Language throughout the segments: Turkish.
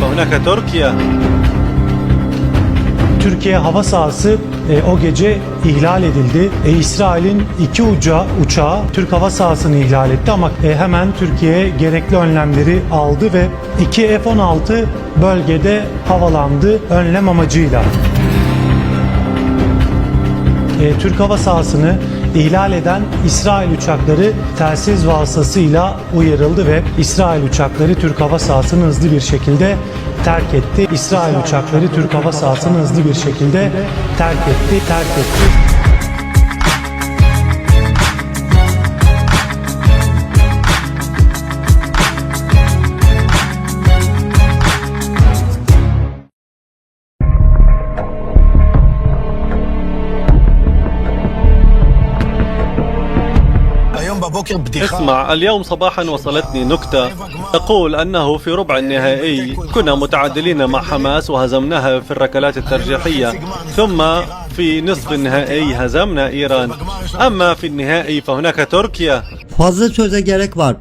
فهناك تركيا Türkiye hava sahası e, o gece ihlal edildi. E, İsrail'in iki uca uçağı Türk hava sahasını ihlal etti ama e, hemen Türkiye gerekli önlemleri aldı ve iki F-16 bölgede havalandı önlem amacıyla. E, Türk hava sahasını ihlal eden İsrail uçakları telsiz vasıtasıyla uyarıldı ve İsrail uçakları Türk hava sahasını hızlı bir şekilde terk etti. İsrail uçakları Türk hava sahasını hızlı bir şekilde terk etti, terk etti. اسمع اليوم صباحا وصلتني نكتة تقول أنه في ربع النهائي كنا متعادلين مع حماس وهزمناها في الركلات الترجيحية ثم في نصف النهائي هزمنا إيران أما في النهائي فهناك تركيا Fazla söze gerek var mı?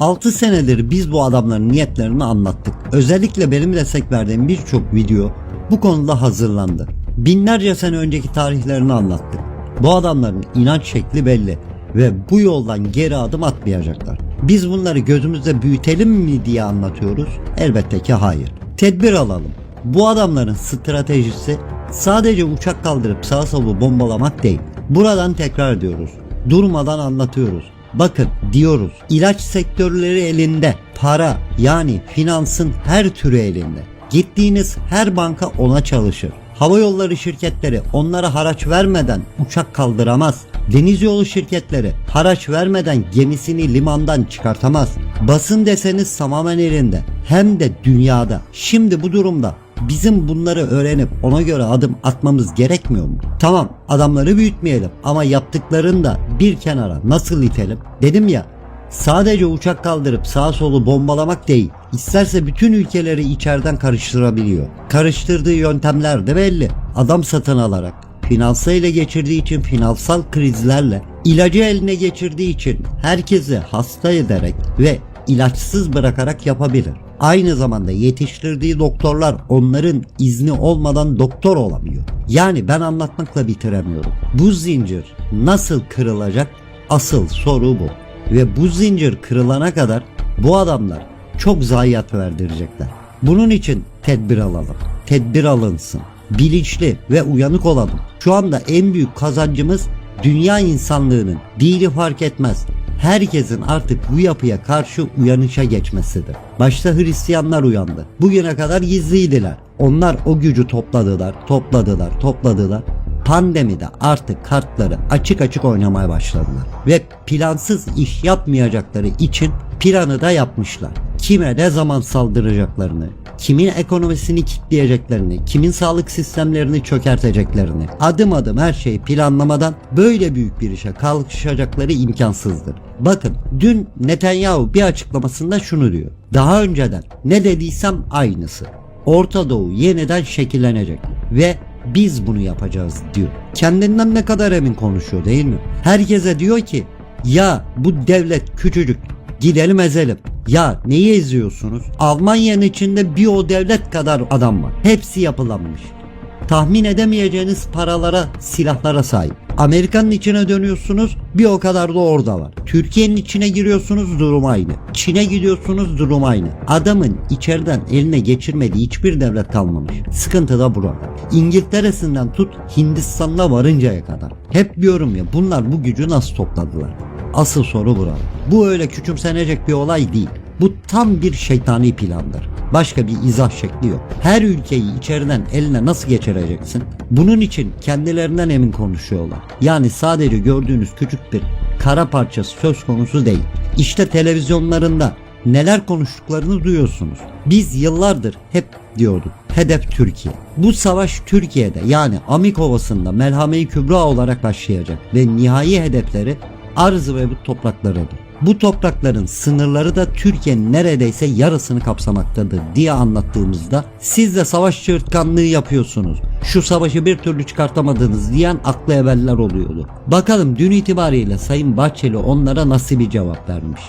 6 senedir biz bu adamların niyetlerini anlattık. Özellikle benim destek verdiğim birçok video bu konuda hazırlandı. Binlerce sene önceki tarihlerini anlattık. Bu adamların inanç şekli belli ve bu yoldan geri adım atmayacaklar. Biz bunları gözümüzde büyütelim mi diye anlatıyoruz? Elbette ki hayır. Tedbir alalım. Bu adamların stratejisi sadece uçak kaldırıp sağa solu bombalamak değil. Buradan tekrar ediyoruz. Durmadan anlatıyoruz. Bakın diyoruz ilaç sektörleri elinde. Para yani finansın her türü elinde. Gittiğiniz her banka ona çalışır. Hava yolları şirketleri onlara haraç vermeden uçak kaldıramaz. Deniz yolu şirketleri haraç vermeden gemisini limandan çıkartamaz. Basın deseniz tamamen elinde. Hem de dünyada. Şimdi bu durumda bizim bunları öğrenip ona göre adım atmamız gerekmiyor mu? Tamam adamları büyütmeyelim ama yaptıklarını da bir kenara nasıl itelim? Dedim ya sadece uçak kaldırıp sağa solu bombalamak değil. İsterse bütün ülkeleri içeriden karıştırabiliyor. Karıştırdığı yöntemler de belli. Adam satın alarak, finansal ele geçirdiği için finansal krizlerle, ilacı eline geçirdiği için herkesi hasta ederek ve ilaçsız bırakarak yapabilir. Aynı zamanda yetiştirdiği doktorlar onların izni olmadan doktor olamıyor. Yani ben anlatmakla bitiremiyorum. Bu zincir nasıl kırılacak? Asıl soru bu. Ve bu zincir kırılana kadar bu adamlar çok zayiat verdirecekler. Bunun için tedbir alalım. Tedbir alınsın. Bilinçli ve uyanık olalım. Şu anda en büyük kazancımız dünya insanlığının dili fark etmez. Herkesin artık bu yapıya karşı uyanışa geçmesidir. Başta Hristiyanlar uyandı. Bugüne kadar gizliydiler. Onlar o gücü topladılar, topladılar, topladılar. Pandemide artık kartları açık açık oynamaya başladılar. Ve plansız iş yapmayacakları için planı da yapmışlar. Kime ne zaman saldıracaklarını, kimin ekonomisini kitleyeceklerini, kimin sağlık sistemlerini çökerteceklerini adım adım her şeyi planlamadan böyle büyük bir işe kalkışacakları imkansızdır. Bakın dün Netanyahu bir açıklamasında şunu diyor. Daha önceden ne dediysem aynısı. Orta Doğu yeniden şekillenecek ve biz bunu yapacağız diyor. Kendinden ne kadar emin konuşuyor değil mi? Herkese diyor ki ya bu devlet küçücük gidelim ezelim. Ya neyi eziyorsunuz? Almanya'nın içinde bir o devlet kadar adam var. Hepsi yapılanmış. Tahmin edemeyeceğiniz paralara, silahlara sahip. Amerika'nın içine dönüyorsunuz bir o kadar da orada var. Türkiye'nin içine giriyorsunuz durum aynı. Çin'e gidiyorsunuz durum aynı. Adamın içeriden eline geçirmediği hiçbir devlet kalmamış. Sıkıntı da burada. İngiltere'sinden tut Hindistan'la varıncaya kadar. Hep diyorum ya bunlar bu gücü nasıl topladılar? Asıl soru burada. Bu öyle küçümsenecek bir olay değil. Bu tam bir şeytani plandır. Başka bir izah şekli yok. Her ülkeyi içeriden eline nasıl geçireceksin? Bunun için kendilerinden emin konuşuyorlar. Yani sadece gördüğünüz küçük bir kara parçası söz konusu değil. İşte televizyonlarında neler konuştuklarını duyuyorsunuz. Biz yıllardır hep diyorduk. Hedef Türkiye. Bu savaş Türkiye'de yani Amik Ovası'nda Melhame-i Kübra olarak başlayacak ve nihai hedefleri arz ve bu topraklarıdır. Bu toprakların sınırları da Türkiye'nin neredeyse yarısını kapsamaktadır diye anlattığımızda siz de savaş çığırtkanlığı yapıyorsunuz. Şu savaşı bir türlü çıkartamadınız diyen aklı eveller oluyordu. Bakalım dün itibariyle Sayın Bahçeli onlara nasıl bir cevap vermiş.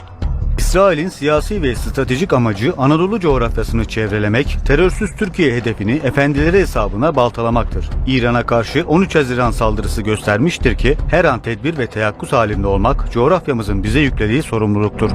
İsrail'in siyasi ve stratejik amacı Anadolu coğrafyasını çevrelemek, terörsüz Türkiye hedefini efendileri hesabına baltalamaktır. İran'a karşı 13 Haziran saldırısı göstermiştir ki her an tedbir ve teyakkuz halinde olmak coğrafyamızın bize yüklediği sorumluluktur.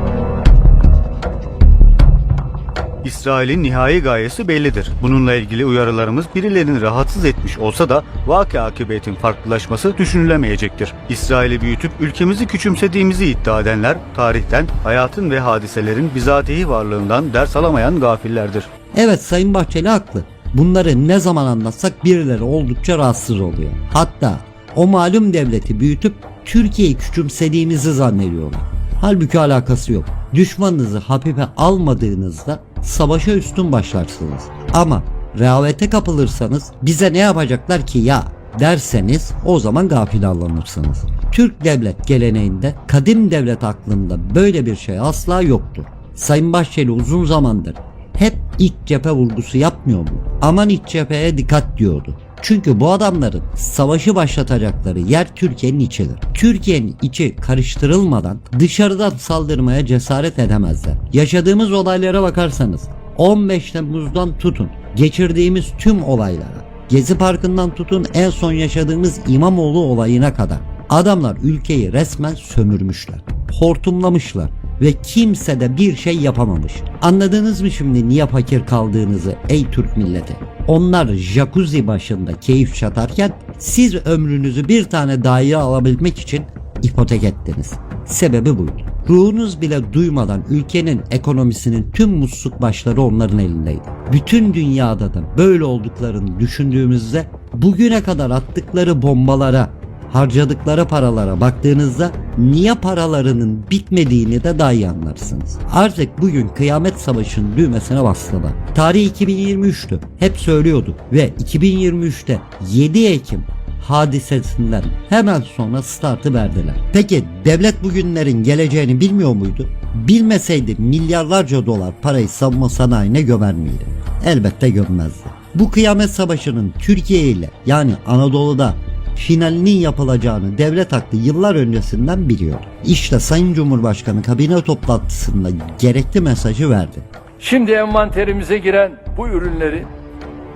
İsrail'in nihai gayesi bellidir. Bununla ilgili uyarılarımız birilerini rahatsız etmiş olsa da vaki akıbetin farklılaşması düşünülemeyecektir. İsrail'i büyütüp ülkemizi küçümsediğimizi iddia edenler tarihten, hayatın ve hadiselerin bizatihi varlığından ders alamayan gafillerdir. Evet Sayın Bahçeli haklı. Bunları ne zaman anlatsak birileri oldukça rahatsız oluyor. Hatta o malum devleti büyütüp Türkiye'yi küçümsediğimizi zannediyorlar. Halbuki alakası yok. Düşmanınızı hafife almadığınızda savaşa üstün başlarsınız. Ama rehavete kapılırsanız bize ne yapacaklar ki ya derseniz o zaman gafil avlanırsınız. Türk devlet geleneğinde kadim devlet aklında böyle bir şey asla yoktur. Sayın Bahçeli uzun zamandır hep iç cephe vurgusu yapmıyor mu? Aman iç cepheye dikkat diyordu. Çünkü bu adamların savaşı başlatacakları yer Türkiye'nin içidir. Türkiye'nin içi karıştırılmadan dışarıdan saldırmaya cesaret edemezler. Yaşadığımız olaylara bakarsanız 15 Temmuz'dan tutun geçirdiğimiz tüm olaylara Gezi Parkı'ndan tutun en son yaşadığımız İmamoğlu olayına kadar adamlar ülkeyi resmen sömürmüşler. Hortumlamışlar ve kimse de bir şey yapamamış. Anladınız mı şimdi niye fakir kaldığınızı ey Türk milleti? Onlar jacuzzi başında keyif çatarken siz ömrünüzü bir tane daire alabilmek için ipotek ettiniz. Sebebi buydu. Ruhunuz bile duymadan ülkenin ekonomisinin tüm musluk başları onların elindeydi. Bütün dünyada da böyle olduklarını düşündüğümüzde bugüne kadar attıkları bombalara, harcadıkları paralara baktığınızda niye paralarının bitmediğini de daha iyi anlarsınız. Artık bugün kıyamet savaşının düğmesine bastılar. Tarih 2023'tü. Hep söylüyorduk ve 2023'te 7 Ekim hadisesinden hemen sonra startı verdiler. Peki devlet bugünlerin geleceğini bilmiyor muydu? Bilmeseydi milyarlarca dolar parayı savunma sanayine gömer miydi? Elbette gömmezdi. Bu kıyamet savaşının Türkiye ile yani Anadolu'da finalinin yapılacağını devlet aklı yıllar öncesinden biliyor. İşte Sayın Cumhurbaşkanı kabine toplantısında gerekli mesajı verdi. Şimdi envanterimize giren bu ürünleri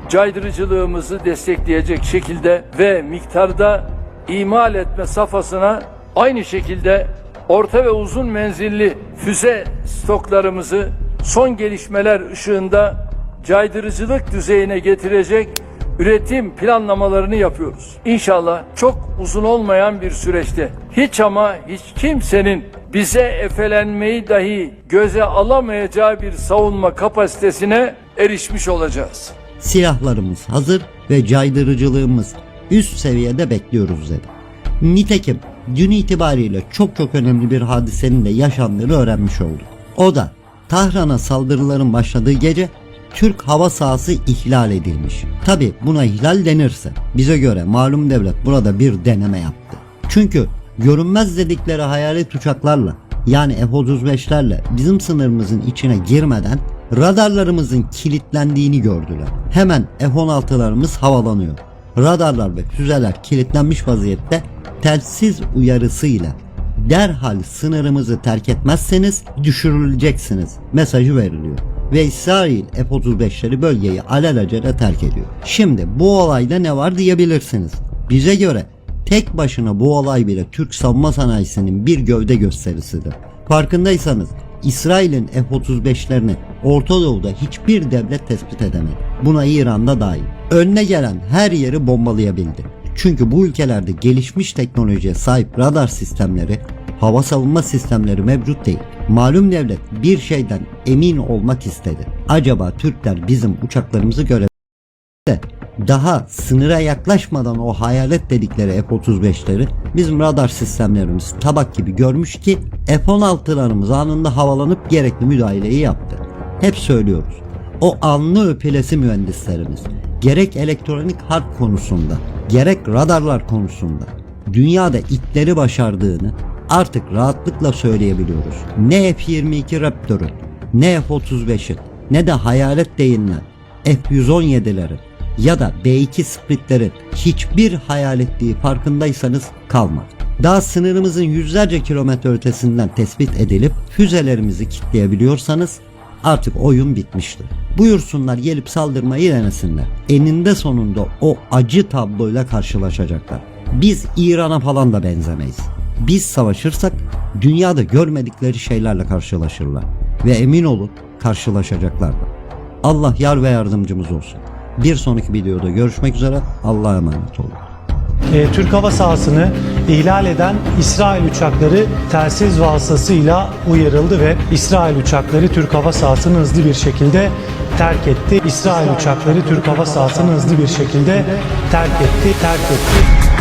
caydırıcılığımızı destekleyecek şekilde ve miktarda imal etme safhasına aynı şekilde orta ve uzun menzilli füze stoklarımızı son gelişmeler ışığında caydırıcılık düzeyine getirecek üretim planlamalarını yapıyoruz. İnşallah çok uzun olmayan bir süreçte hiç ama hiç kimsenin bize efelenmeyi dahi göze alamayacağı bir savunma kapasitesine erişmiş olacağız. Silahlarımız hazır ve caydırıcılığımız üst seviyede bekliyoruz dedi. Nitekim dün itibariyle çok çok önemli bir hadisenin de yaşandığını öğrenmiş olduk. O da Tahran'a saldırıların başladığı gece Türk hava sahası ihlal edilmiş. Tabi buna ihlal denirse bize göre malum devlet burada bir deneme yaptı. Çünkü görünmez dedikleri hayalet uçaklarla yani F-35'lerle bizim sınırımızın içine girmeden radarlarımızın kilitlendiğini gördüler. Hemen F-16'larımız havalanıyor. Radarlar ve füzeler kilitlenmiş vaziyette telsiz uyarısıyla derhal sınırımızı terk etmezseniz düşürüleceksiniz mesajı veriliyor. Ve İsrail F-35'leri bölgeyi alelacele terk ediyor. Şimdi bu olayda ne var diyebilirsiniz. Bize göre tek başına bu olay bile Türk savunma sanayisinin bir gövde gösterisidir. Farkındaysanız İsrail'in F-35'lerini Orta Doğu'da hiçbir devlet tespit edemedi. Buna İran'da dahil. Önüne gelen her yeri bombalayabildi. Çünkü bu ülkelerde gelişmiş teknolojiye sahip radar sistemleri, hava savunma sistemleri mevcut değil. Malum devlet bir şeyden emin olmak istedi. Acaba Türkler bizim uçaklarımızı göre de daha sınıra yaklaşmadan o hayalet dedikleri F-35'leri bizim radar sistemlerimiz tabak gibi görmüş ki F-16'larımız anında havalanıp gerekli müdahaleyi yaptı. Hep söylüyoruz. O anlı öpülesi mühendislerimiz gerek elektronik harp konusunda gerek radarlar konusunda dünyada itleri başardığını artık rahatlıkla söyleyebiliyoruz. Ne F-22 Raptor'un ne F-35'in ne de hayalet değinilen F-117'lerin ya da B2 Split'lerin hiçbir hayal ettiği farkındaysanız kalmadı. Daha sınırımızın yüzlerce kilometre ötesinden tespit edilip füzelerimizi kitleyebiliyorsanız artık oyun bitmiştir. Buyursunlar gelip saldırmayı denesinler. Eninde sonunda o acı tabloyla karşılaşacaklar. Biz İran'a falan da benzemeyiz. Biz savaşırsak dünyada görmedikleri şeylerle karşılaşırlar. Ve emin olun karşılaşacaklar da. Allah yar ve yardımcımız olsun. Bir sonraki videoda görüşmek üzere. Allah'a emanet olun. E, Türk hava sahasını ihlal eden İsrail uçakları telsiz vasıtasıyla uyarıldı ve İsrail uçakları Türk hava sahasını hızlı bir şekilde terk etti. İsrail uçakları Türk hava sahasını hızlı bir şekilde terk etti, terk etti.